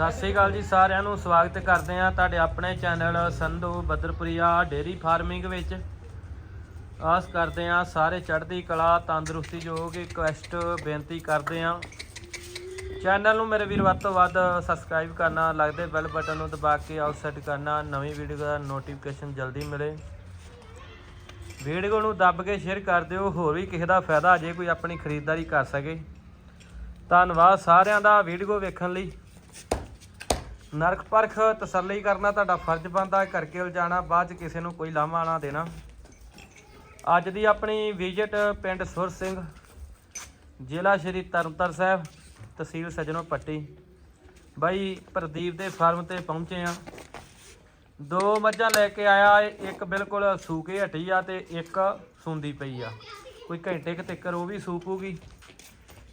ਸਤਿ ਸ੍ਰੀ ਅਕਾਲ ਜੀ ਸਾਰਿਆਂ ਨੂੰ, ਸਵਾਗਤ ਕਰਦੇ ਆ ਤੁਹਾਡੇ ਆਪਣੇ channel Sandhu Badarpuria dairy farming ਵਿੱਚ। ਆਸ ਕਰਦੇ ਆ ਸਾਰੇ ਚੜ੍ਹਦੀ ਕਲਾ, ਤੰਦਰੁਸਤੀ ਯੋਗ ਰਿਕਵੈਸਟ ਬੇਨਤੀ ਕਰਦੇ ਆ ਚੈਨਲ ਨੂੰ ਮੇਰੇ ਵੀਰ ਵੱਧ ਤੋਂ ਵੱਧ ਸਬਸਕ੍ਰਾਈਬ ਕਰਨਾ, ਲੱਗਦੇ ਬੈਲ ਬਟਨ ਨੂੰ ਦਬਾ ਕੇ ਆਲ ਸੈੱਟ ਕਰਨਾ, ਨਵੀਂ ਵੀਡੀਓ ਦਾ ਨੋਟੀਫਿਕੇਸ਼ਨ ਜਲਦੀ ਮਿਲੇ। ਵੀਡੀਓ ਨੂੰ ਦੱਬ ਕੇ ਸ਼ੇਅਰ ਕਰ ਦਿਓ, ਹੋਰ ਵੀ ਕਿਸੇ ਦਾ ਫਾਇਦਾ ਜੇ ਕੋਈ ਆਪਣੀ ਖਰੀਦਦਾਰੀ ਕਰ ਸਕੇ। ਧੰਨਵਾਦ ਸਾਰਿਆਂ ਦਾ ਵੀਡੀਓ ਵੇਖਣ ਲਈ। ਨਰਕ ਪਰਖ ਤਸੱਲੀ ਕਰਨਾ ਤੁਹਾਡਾ ਫਰਜ਼ ਬਣਦਾ ਹੈ ਕਰਕੇ ਉਲਝਾਣਾ ਬਾਅਦ ਚ ਕਿਸੇ ਨੂੰ ਕੋਈ ਲਾਮਾ ਨਾ ਦੇਣਾ। ਅੱਜ ਦੀ ਆਪਣੀ ਵਿਜ਼ਿਟ ਪਿੰਡ ਸੁਰ ਸਿੰਘ ਜ਼ਿਲ੍ਹਾ ਸ਼੍ਰੀ ਤਰਨਤਾਰਨ ਸਾਹਿਬ ਤਹਿਸੀਲ ਸਜਣੋ ਪੱਟੀ। ਬਾਈ ਪ੍ਰਦੀਪ ਦੇ ਫਾਰਮ ਤੇ ਪਹੁੰਚੇ ਆ ਦੋ ਮੱਝਾਂ ਲੈ ਕੇ ਆਇਆ ਏ, ਇੱਕ ਬਿਲਕੁਲ ਸੂਕੇ ਹਟੀ ਆ ਤੇ ਇੱਕ ਸੁੰਦੀ ਪਈ ਆ। ਕੋਈ ਘੰਟੇ ਕੁ ਤੱਕ ਉਹ ਵੀ ਸੂਪੂਗੀ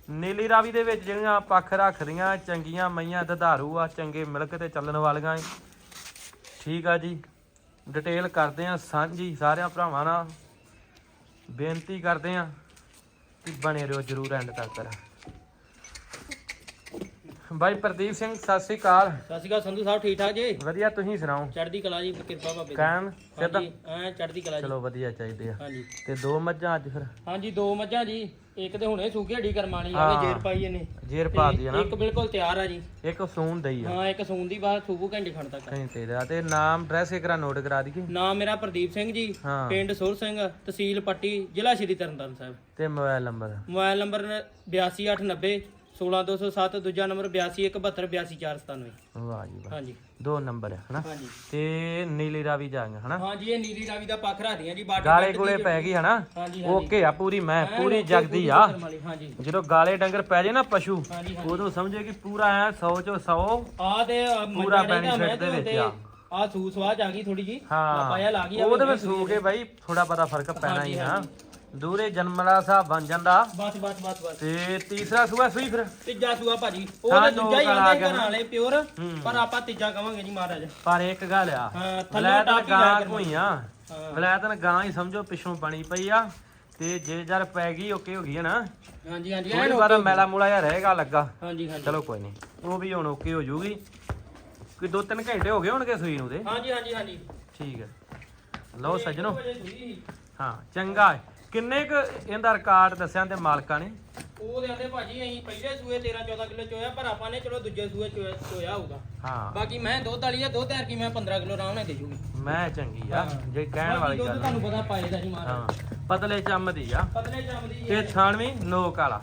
ਨੀਲੀ ਰਾਵੀ ਦੇ ਵਿੱਚ ਜਿਹੜੀਆਂ ਪੱਖ ਰੱਖਦੀਆਂ, ਚੰਗੀਆਂ ਮਈਆਂ ਦਧਾਰੂ ਆ, ਚੰਗੇ ਮਿਲਕ ਤੇ ਚੱਲਣ ਵਾਲੀਆਂ ਏ। ਠੀਕ ਆ ਜੀ। ਡਿਟੇਲ ਕਰਦੇ ਆ ਸਾਂਝੀ, ਸਾਰਿਆਂ ਭਰਾਵਾਂ ਨਾਲ ਬੇਨਤੀ ਕਰਦੇ ਆ ਕਿ ਬਣੇ ਰਹੋ ਜਰੂਰ ਐਂਡ ਤੱਕ। ਬਾਈ ਪ੍ਰਦੀਪ ਸਿੰਘ ਸਤਿ ਸ੍ਰੀ ਅਕਾਲ। ਸਤਿ ਸ਼੍ਰੀ ਅਕਾਲ ਸੰਧੂ ਸਾਹਿਬ ਠੀਕ ਠਾਕ ਜੀ? ਵਧੀਆ ਤੁਸੀਂ ਸੁਣਾਓ? ਚੜ੍ਹਦੀ ਕਲਾ ਜੀ ਕਿਰਪਾ ਬਾਬੇ ਦੀ। ਕਾਇਮ ਸਿੱਧਾ ਹਾਂਜੀ ਐ ਚੜ੍ਹਦੀ ਕਲਾ ਜੀ। ਚਲੋ ਵਧੀਆ ਚਾਹੀਦੇ ਆ। ਹਾਂਜੀ। ਤੇ ਦੋ ਮੱਝਾਂ ਅੱਜ ਫਿਰ? ਹਾਂਜੀ ਦੋ ਮੱਝਾਂ ਜੀ। ਇੱਕ ਤੇ ਹੁਣੇ ਸੂਕੀ ਹੱਡੀ ਕਰਮਾਣੀ ਹਾਂ। ਆਵੇ ਜੇਰ ਪਾਈ ਇਹਨੇ। ਜੇਰ ਪਾ ਦੀ ਨਾ। ਇੱਕ ਬਿਲਕੁਲ ਤਿਆਰ ਆ ਜੀ। ਇੱਕ ਸੂਨ ਦਈ ਆ। ਹਾਂ ਇੱਕ ਸੂਨ ਦੀ ਬਾਅਦ ਸੂਬੂ ਘੰਟੇ ਖਣ ਤੱਕ ਘੰਟੇ ਦਾ ਤੇ ਨਾਮ ਐਡਰੈਸ ਇਕਰਾ ਨੋਟ ਕਰਾ ਦਈਏ। ਨਾਮ ਮੇਰਾ ਪ੍ਰਦੀਪ ਸਿੰਘ ਜੀ। ਹਾਂ। ਪਿੰਡ ਸੁਰ ਸਿੰਘ ਤਹਿਸੀਲ ਪੱਟੀ ਜ਼ਿਲ੍ਹਾ ਸ਼੍ਰੀ ਤਰਨਤਾਰਨ ਸਾਹਿਬ। ਤੇ ਮੋਬਾਈਲ ਨੰਬਰ? ਮੋਬਾਈਲ ਨੰਬਰ 82890 16207 ਦੂਜਾ ਨੰਬਰ 8217282497 ਵਾਹ ਜੀ ਵਾਹ। ਹਾਂਜੀ। ਦੋ ਨੰਬਰ ਹੈ ਹਨਾ? ਹਾਂਜੀ। ਤੇ ਨੀਲੀ ਰਾਵੀ ਜਾਗਾ ਹਨਾ? ਹਾਂਜੀ ਇਹ ਨੀਲੀ ਰਾਵੀ ਦਾ ਪੱਖ ਰੱਖਦੀਆਂ ਜੀ ਬਾਰਡਰ ਗਾਲੇ ਗੋਲੇ ਪੈ ਗਈ ਹਨਾ? ਹਾਂਜੀ ਓਕੇ ਆ ਪੂਰੀ ਮੈਂ ਪੂਰੀ ਜਗਦੀ ਆ। ਹਾਂਜੀ। ਜਦੋਂ ਗਾਲੇ ਡੰਗਰ ਪੈ ਜੇ ਨਾ ਪਸ਼ੂ ਹਾਂਜੀ ਹਾਂਜੀ। ਉਦੋਂ ਸਮਝੇ ਕਿ ਪੂਰਾ ਐ 100 ਚੋਂ 100 ਆ ਤੇ ਪੂਰਾ benefit ਦੇ ਵਿੱਚ ਆ। ਆ ਸੂ ਸਵਾਜ ਆ ਗਈ ਥੋੜੀ ਜੀ ਹਾਂ। ਪਾਇਆ ਲਾ ਗਈ ਆ ਉਹਦੇ ਵਿੱਚ ਸੂ ਕੇ ਬਾਈ ਥੋੜਾ ਬੜਾ ਫ਼ਰਕ ਪੈਣਾ ਹੀ ਆ। ਦੂਰੇ ਜਨਮਲਾ ਸਾਹਿਬ ਬਣ ਜਾਂਦਾ। ਬਸ ਬਸ ਬਸ ਬਸ ਤੇ ਤੀਸਰਾ ਸੂਆ ਸੂਈ ਫਿਰ? ਤੀਜਾ ਸੂਆ ਭਾਜੀ। ਉਹ ਤੇ ਦੋ ਦੂਜਾ ਹੀ ਘਰ ਆ ਆਂਦੇ ਗਏ ਘਰਾਂ ਵਾਲੇ ਪਿਓਰ ਹੂੰ। ਪਰ ਆਪਾਂ ਤੀਜਾ ਕਵਾਂਗੇ ਜੀ ਮਹਾਰਾਜ। ਪਰ ਇੱਕ ਗੱਲ ਆ ਹਾਂ ਥੱਲੇ ਵਲੈਤਨ ਟਾਪੀ ਗਾਂ ਲਾ ਕੇ ਕੋਈਆਂ ਹਾਂ। ਵਲੈਤਨ ਗਾਂ ਹੀ ਸਮਝੋ ਪਿੱਛੋਂ ਬਣੀ ਪਈ ਆ। ਤੇ ਜੇ ਜਰ ਪੈ ਗਈ ਓਕੇ ਹੋ ਗਈ ਹੈ ਨਾ। ਹਾਂਜੀ ਹਾਂਜੀ ਥੋੜੀ ਐਨ ਵਾਰ। ਮੈਲਾ ਮੂਲਾ ਜਿਹਾ ਰਹੇਗਾ ਲੱਗਾ। ਹਾਂਜੀ ਹਾਂਜੀ। ਚਲੋ ਕੋਈ ਨਹੀਂ ਉਹ ਵੀ ਹੁਣ ਓਕੇ ਹੋ ਜੂਗੀ। ਕੋਈ ਦੋ ਤਿੰਨ ਘੰਟੇ ਹੋ ਗਏ ਹੋਣਗੇ ਸੂਈ ਨੂੰ ਤੇ? ਹਾਂਜੀ ਹਾਂਜੀ ਹਾਂਜੀ। ਠੀਕ ਹੈ। ਲਓ ਸੱਜਣੋ। ਹਾਂ ਚੰਗਾ। ਹੈ। ਕਿੰਨੇ ਕ ਇਹਦਾ ਰਿਕਾਰਡ ਦੱਸਿਆ ਤੇ ਮਾਲਕਾਂ ਨੇ? ਉਹ ਦੇ ਆਂਦੇ ਭਾਜੀ ਅਸੀਂ ਪਹਿਲੇ ਸੂਏ 13 14 ਕਿਲੋ ਚੋਇਆ ਪਰ ਆਪਾਂ ਨੇ ਚਲੋ ਦੂਜੇ ਸੂਏ ਚੋਇਆ ਚੋਇਆ ਹੋਊਗਾ। ਹਾਂ। ਬਾਕੀ ਮੈਂ ਦੁੱਧ ਵਾਲੀ ਆ ਦੁੱਧ ਕੀ ਮੈਂ 15 ਕਿਲੋ ਆਰਾਮ ਨਾਲ ਦੇ ਜੂਗੀ। ਮੈਂ ਚੰਗੀ ਆ ਹਾਂ। ਜੇ ਕਹਿਣ ਵਾਲੀ ਦੁੱਧ ਗੱਲ ਤੁਹਾਨੂੰ ਪਤਾ ਪਾਏ ਦਾ ਜੀ ਮਹਾਰਾਜ ਹਾਂ ਪਤਲੇ ਚੰਮ ਦੀ ਆ। ਪਤਲੇ ਜੰਮਦੀ ਤੇ ਥਾਣਵੀਂ ਨੋਕ ਵਾਲਾ।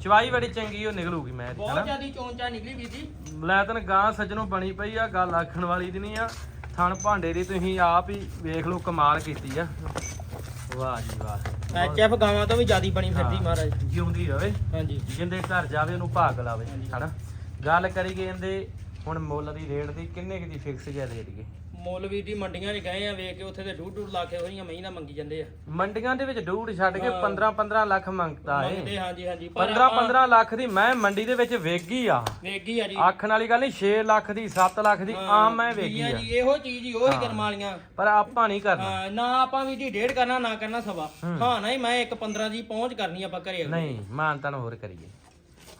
ਚਵਾਈ ਬੜੀ ਚੰਗੀ ਉਹ ਨਿਕਲੂਗੀ ਮੈਂ ਬਹੁਤ ਹਨਾ? ਜ਼ਿਆਦੀ ਚੋਂਚਾ ਨਿਕਲੀ ਵੀ ਜੀ। ਬਲੈਤਨ ਗਾਂ ਸੱਜਣੋਂ ਬਣੀ ਪਈ ਆ ਗੱਲ ਆਖਣ ਵਾਲੀ ਦੀ ਨਹੀਂ ਆ। ਥਣ ਭਾਂਡੇ ਦੀ ਤੁਸੀਂ ਆਪ ਹੀ ਵੇਖ ਲਓ ਕਮਾਲ ਕੀਤੀ ਆ। ਵਾਹ ਜੀ ਵਾਹ। ਐਚਐਫ ਗਾਵਾਂ ਤੋਂ ਵੀ ਜ਼ਿਆਦੀ ਬਣੀ ਫਿਰਦੀ ਹਾਂ। ਮਹਾਰਾਜ। ਜਿਉਂਦੀ ਰਵੇ। ਹਾਂਜੀ। ਜਿੰਦੇ ਘਰ ਜਾਵੇ ਉਹਨੂੰ ਭਾਗ ਲਾਵੇ। ਹਨਾ? ਗੱਲ ਕਰੀ ਗਏ ਇਹਦੇ ਹੁਣ ਮੁੱਲ ਦੀ ਰੇਟ ਦੀ ਕਿੰਨੇ ਕੁ ਦੀ ਫਿਕਸ ਜਿਆ ਦੇ ਦਈਏ ਮੌਲਵੀ ਦੀ ਮੰਡੀਆਂ 'ਚ ਗਏ ਆ ਵੇਖ ਕੇ ਉੱਥੇ ਤੇ ਡੂਢ ਡੂਢ ਲੱਖ ਹੋਈਆਂ ਮਹੀਨਾ ਮੰਗੀ ਜਾਂਦੇ ਆ। ਮੰਡੀਆਂ ਦੇ ਵਿੱਚ ਡੂੜ ਛੱਡ ਕੇ ਹਾਂ। 15 15 ਲੱਖ ਮੰਗਦਾ ਏ। ਮੰਗਦੇ ਹਾਂਜੀ ਹਾਂਜੀ ਪਰ 15 15 ਲੱਖ ਦੀ ਮੈਂ ਮੰਡੀ ਦੇ ਵਿੱਚ ਵੇਗੀ ਆ। ਵੇਗੀ ਆ ਜੀ। ਆਖਣ ਵਾਲੀ ਗੱਲ ਨਹੀਂ 6 ਲੱਖ ਦੀ 7 ਲੱਖ ਦੀ ਆਮ ਮੈਂ ਵੇਗੀ ਆ। ਜੀ ਇਹੋ ਚੀਜ਼ ਹੀ ਉਹੀ ਹਾਂ। ਕਰਮ ਵਾਲੀਆਂ। ਪਰ ਆਪਾਂ ਨਹੀਂ ਕਰਨਾ। ਨਾ ਆਪਾਂ ਵੀ ਜੀ ਡੇਢ ਕਰਨਾ ਨਾ ਕਰਨਾ ਸਵਾ। ਹੂੰ। ਨਹੀਂ ਮੈਂ ਇੱਕ 15 ਦੀ ਪਹੁੰਚ ਕਰਨੀ ਆਪਾਂ ਘਰੇ ਨਹੀਂ ਮਾਨਤਾ ਨੂੰ ਹੋਰ ਕਰੀਏ।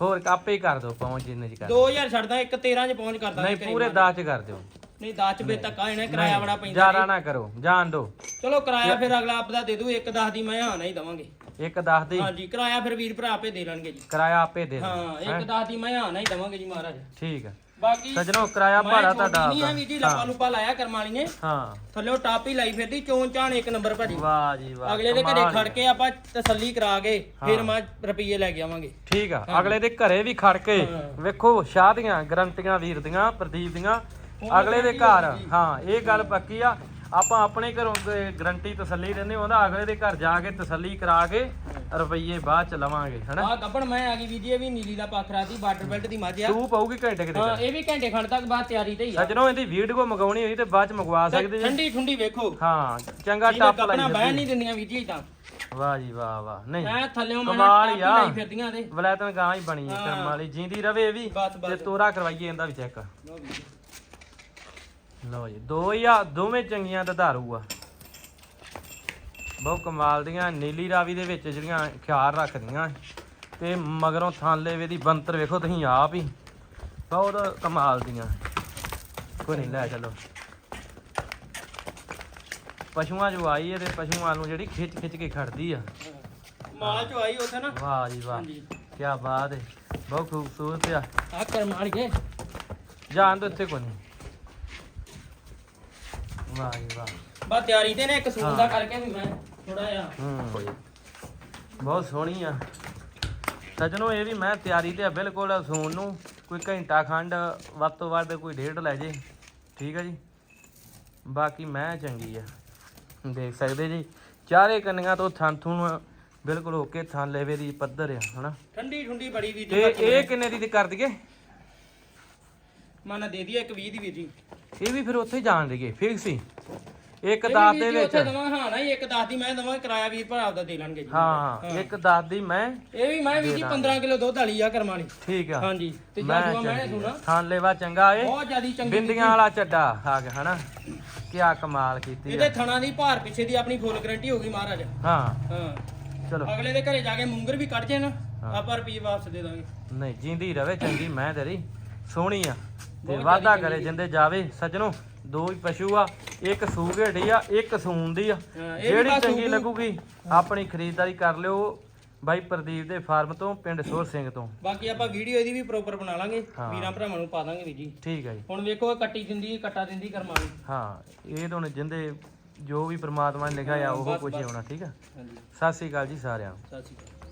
ਹੋਰ ਕਾਪੇ ਕਰ ਦਿਓ ਪਹੁੰਚ ਜਿੰਨੇ ਚ ਕਰ 2000 ਛੱਡਦਾ ਇੱਕ 13 ਚ ਪਹੁੰਚ ਕਰਦਾ ਨਹੀਂ ਪੂਰੇ 10 ਚ ਕਰ ਦਿਓ। ਨਹੀਂ 10 ਚ ਬੇ ਧੱਕਾ ਇਹਨੇ ਕਿਰਾਇਆ ਬੜਾ ਪੈਂਦਾ ਜ਼ਿਆਦਾ ਨਾ ਕਰੋ ਜਾਣ ਦਿਓ। ਚਲੋ ਕਿਰਾਇਆ ਫਿਰ ਅਗਲਾ ਆਪਦਾ ਦੇ ਦੂ ਇੱਕ 10 ਦੀ ਮੈਂ ਹਾਂ ਨਹੀਂ ਦਵਾਂਗੇ। ਇੱਕ 10 ਦੀ? ਹਾਂਜੀ ਕਿਰਾਇਆ ਫਿਰ ਵੀਰ ਭਰਾ ਆਪੇ ਦੇ ਲੈਣਗੇ ਜੀ। ਕਿਰਾਇਆ ਆਪੇ ਦੇ ਹਾਂ ਇੱਕ 10 ਦੀ ਮੈਂ ਹਾਂ ਨਹੀਂ ਦਵਾਂਗੇ ਜੀ ਮਹਾਰਾਜ। ਠੀਕ ਹੈ ਬਾਕੀ ਸੱਜਣੋ ਕਿਰਾਇਆ ਭਾੜਾ ਤੁਹਾਡਾ ਨਹੀਂ ਆ ਵੀ ਜੀ ਲੱਪਾ ਲੁਪਾ ਲਾਇਆ ਕਰਮ ਵਾਲੀ ਨੇ। ਹਾਂ। ਥੱਲੇ ਟਾਪੀ ਲਾਈ ਫਿਰਦੀ ਚੋਣ ਚਾਣ ਇੱਕ ਨੰਬਰ ਭਾਜੀ। ਵਾਹ ਜੀ ਵਾਹ ਅਗਲੇ ਦੇ ਘਰੇ ਖੜ ਕੇ ਆਪਾਂ ਤਸੱਲੀ ਕਰਾ ਕੇ ਫਿਰ ਹਾਂ। ਮੈਂ ਰੁਪਈਏ ਲੈ ਕੇ ਆਵਾਂਗੇ। ਠੀਕ ਆ ਅਗਲੇ ਦੇ ਘਰੇ ਵੀ ਖੜ ਕੇ ਹਾਂ। ਵੇਖੋ ਸ਼ਾਹ ਦੀਆਂ ਗਰੰਟੀਆਂ ਵੀਰ ਦੀਆਂ ਪ੍ਰਦੀਪ ਦੀਆਂ ਅਗਲੇ ਦੇ ਘਰ। ਹਾਂ ਇਹ ਗੱਲ ਪੱਕੀ ਆ। ਆਪਾਂ ਆਪਣੇ ਘਰੋਂ ਗਰੰਟੀ ਤਸੱਲੀ ਦਿੰਦੇ ਉਹਦਾ ਅਗਲੇ ਦੇ ਘਰ ਜਾ ਕੇ ਤਸੱਲੀ ਕਰਾ ਕੇ ਰੁਪਈਏ ਬਾਅਦ ਚ ਲਵਾਂਗੇ ਹਨਾ? ਆ ਗੱਬਣ ਮੈਂ ਆ ਗਈ ਵੀ ਜੀ ਇਹ ਵੀ ਨੀਲੀ ਦਾ ਪਾਖਰਾ ਦੀ ਬਾਰਡਰ ਬੈਲਟ ਦੀ ਮੱਝ ਆ। ਤੂੰ ਪਾਉਗੀ ਘੰਟੇ ਕਿਤੇ ਹਾਂ ਇਹ ਵੀ ਘੰਟੇ ਖੰਡ ਤੱਕ ਬਾਅਦ ਤਿਆਰੀ ਤੇ ਹੀ ਆ। ਸੱਜਣੋ ਇਹਦੀ ਵੀਡੀਓ ਮੰਗਾਉਣੀ ਹੋਈ ਤੇ ਬਾਅਦ ਚ ਮੰਗਵਾ ਸਕਦੇ ਜੀ। ਠੰਡੀ ਠੁੰਡੀ ਵੇਖੋ। ਹਾਂ ਚੰਗਾ ਟੱਪ ਲਾਈ ਬਹਿ ਨਹੀਂ ਦਿੰਦੀਆਂ ਵੀ ਜੀ ਤਾਂ ਵਾਹ ਜੀ ਵਾਹ ਵਾਹ। ਨਹੀਂ ਮੈਂ ਥੱਲੇੋਂ ਮੈਂ ਕਮਾਲ ਆ। ਫਿਰਦੀਆਂ ਤੇ। ਵਲੈਤਨ ਗਾਂ ਹੀ ਬਣੀ ਕਰਮ ਵਾਲੀ। ਜਿੰਦੀ ਰਵੇ ਵੀ ਤੇ ਤੋਰਾ ਕਰਵਾਈਏ ਇਹਦਾ ਵੀ ਚੈੱਕ। ਲਓ ਜੀ ਦੋ ਜਾਂ ਦੋਵੇਂ ਚੰਗੀਆਂ ਦੁਧਾਰੂ ਆ। ਬਹੁਤ ਕਮਾਲ ਦੀਆਂ ਨੀਲੀ ਰਾਵੀ ਦੇ ਵਿੱਚ ਜਿਹੜੀਆਂ ਖਿਆਲ ਰੱਖਦੀਆਂ ਤੇ ਮਗਰੋਂ ਥਾਂਲੇ ਵੇ ਦੀ ਬੰਤਰ ਵੇਖੋ ਤੁਸੀਂ ਆਪ ਹੀ। ਬਹੁਤ ਕਮਾਲ ਦੀਆਂ। ਕੋਈ ਨਹੀਂ ਲੈ ਚਲੋ। ਪਸ਼ੂਆਂ ਜੋ ਆਈ ਹੈ ਤੇ ਪਸ਼ੂਆਂ ਨੂੰ ਜਿਹੜੀ ਖਿੱਚ ਖਿੱਚ ਕੇ ਖੜਦੀ ਆ। ਮਾਲ ਚ ਆਈ ਉੱਥੇ ਨਾ। ਵਾਹ ਜੀ ਵਾਹ। ਹਾਂਜੀ। ਕੀ ਬਾਤ ਹੈ ਬਹੁਤ ਖੂਬਸੂਰਤ ਆ। ਆ ਕਰਮਾਲੀਏ ਜਾਣ ਤੋਂ ਇੱਥੇ ਕੋਈ ਨਹੀਂ ਵਾਹ ਜੀ ਵਾਹ। ਬਾ ਤਿਆਰੀ ਤੇ ਨੇ ਇੱਕ ਸੂਟ ਹਾਂ। ਦਾ ਕਰਕੇ ਵੀ ਮੈਂ ਥੋੜਾ ਜਿਹਾ। ਹੂੰ। ਬਹੁਤ ਸੋਹਣੀ ਆ। ਸਜਣੋ ਇਹ ਵੀ ਮੈਂ ਤਿਆਰੀ ਤੇ ਆ ਬਿਲਕੁਲ ਸੂਣ ਨੂੰ। ਕੋਈ ਘੰਟਾ ਖੰਡ ਵੱਧ ਤੋਂ ਵੱਧ ਕੋਈ ਡੇਢ ਲੈ ਜੇ। ਠੀਕ ਆ ਜੀ? ਬਾਕੀ ਮੈਂ ਚੰਗੀ ਆ। ਦੇਖ ਸਕਦੇ ਜੀ? ਚਾਰੇ ਕੰਨੀਆਂ ਤੋਂ ਥਣ ਥੁਣ ਬਿਲਕੁਲ ਓਕੇ ਥਣ ਲੈਵੇ ਦੀ ਪੱਧਰ ਆ ਹਨਾ? ਠੰਡੀ ਠੁੰਡੀ ਬੜੀ ਵੀ ਤੇ ਇਹ ਕਿੰਨੇ ਦੀ ਕਰ ਦਈਏ? ਮਨ ਦੇ ਦਈਏ ਇੱਕ 20 ਦੀ ਵੀਰ ਜੀ। ਇਹ ਵੀ ਫਿਰ ਉੱਥੇ ਹੀ ਜਾਣ ਦੇਗੇ ਫਿਕਸ ਹੀ ਇੱਕ ਦਸ ਦੇ ਵਿੱਚ। ਉੱਥੇ ਦਵਾਂ ਹਾਂ ਨਾ ਜੀ, ਇੱਕ 10 ਦੀ ਮੈਂ ਦਵਾਂ ਕਿਰਾਇਆ ਵੀਰ ਭਰਾ ਆਪਦਾ ਦੇ ਲੈਣਗੇ ਜੀ। ਹਾਂ ਇੱਕ ਦਸ ਦੀ ਮੈਂ ਇਹ ਵੀ ਮੈਂ ਵੀਰ ਜੀ 15 ਕਿਲੋ ਦੁੱਧ ਵਾਲੀ ਆ ਕਰਮਾਲੀ ਠੀਕ ਆ। ਹਾਂਜੀ ਤੇ ਮੈਂ ਜਾਦੂਆ ਮੈਂ ਚੰਗੀ ਆ। ਸੁਣਾ ਲੈਵਾ ਚੰਗਾ ਏ। ਬਹੁਤ ਜਿਆਦੀ ਚੰਗੀ ਬਿੰਦੀਆਂ ਵਾਲਾ ਚੱਡਾ ਆ ਗਿਆ ਹਨਾ? ਕਿਆ ਕਮਾਲ ਕੀਤੀ ਇਹਦੇ ਆ। ਥਣਾ ਦੀ ਭਾਰ ਪਿੱਛੇ ਦੀ ਆਪਣੀ ਫੁੱਲ ਗਰੰਟੀ ਹੋਗੀ ਮਹਾਰਾਜ। ਹਾਂ। ਹਾਂ। ਚਲੋ। ਅਗਲੇ ਦੇ ਘਰੇ ਜਾ ਕੇ ਮੂੰਗਰ ਵੀ ਕੱਢ ਜੇ ਨਾ ਆਪਾਂ ਰੁਪਏ ਵਾਪਸ ਦੇ ਦਾਂਗੇ। ਨਹੀਂ ਜਿੰਦੀ ਰਵੇ ਚੰਗੀ ਮੈਂ ਤੇਰੀ। ਸੋਹਣੀ ਆ। ਤੇ ਜ਼ਿਆਦੀ ਕਰੇ। ਜਿੰਦੇ ਜਾਵੇ। ਸੱਜਣੋ ਦੋ ਹੀ ਪਸ਼ੂ ਆ ਇੱਕ ਸੂਗੇੜੀ ਆ ਇੱਕ ਸੂਣ ਦੀ ਆ। ਵੀ ਜਿਹੜੀ ਚੰਗੀ ਲੱਗੂਗੀ ਆਪਣੀ ਖਰੀਦਦਾਰੀ ਕਰ ਲਿਓ। ਬਾਈ ਪ੍ਰਦੀਪ ਦੇ ਫਾਰਮ ਤੋਂ ਪਿੰਡ ਸੋਰ ਸਿੰਘ ਤੋਂ। ਬਾਕੀ ਆਪਾਂ ਵੀਡੀਓ ਇਹਦੀ ਵੀ ਪ੍ਰੋਪਰ ਬਣਾ ਲਾਂਗੇ। ਵੀਰਾਂ ਭਰਾਵਾਂ ਨੂੰ ਪਾ ਦਾਂਗੇ ਵੀਰ ਜੀ। ਠੀਕ ਹੈ ਜੀ। ਹੁਣ ਵੇਖੋ ਇਹ ਕੱਟੀ ਦਿੰਦੀ ਕੱਟਾ ਦਿੰਦੀ ਕਰਮਾਲੀ। ਹਾਂ ਇਹ ਤਾਂ ਜਿੰਦੇ ਜੋ ਵੀ ਪ੍ਰਮਾਤਮਾ ਨੇ ਲਿਖਿਆ ਆ ਉਹ ਕੁਝ। ਹੋਣਾ ਠੀਕ ਆ। ਹਾਂਜੀ। ਸਤਿ ਸ੍ਰੀ ਅਕਾਲ ਜੀ ਸਾਰਿਆਂ ਨੂੰ। ਸਤਿ ਸ਼੍ਰੀ ਅਕਾਲ।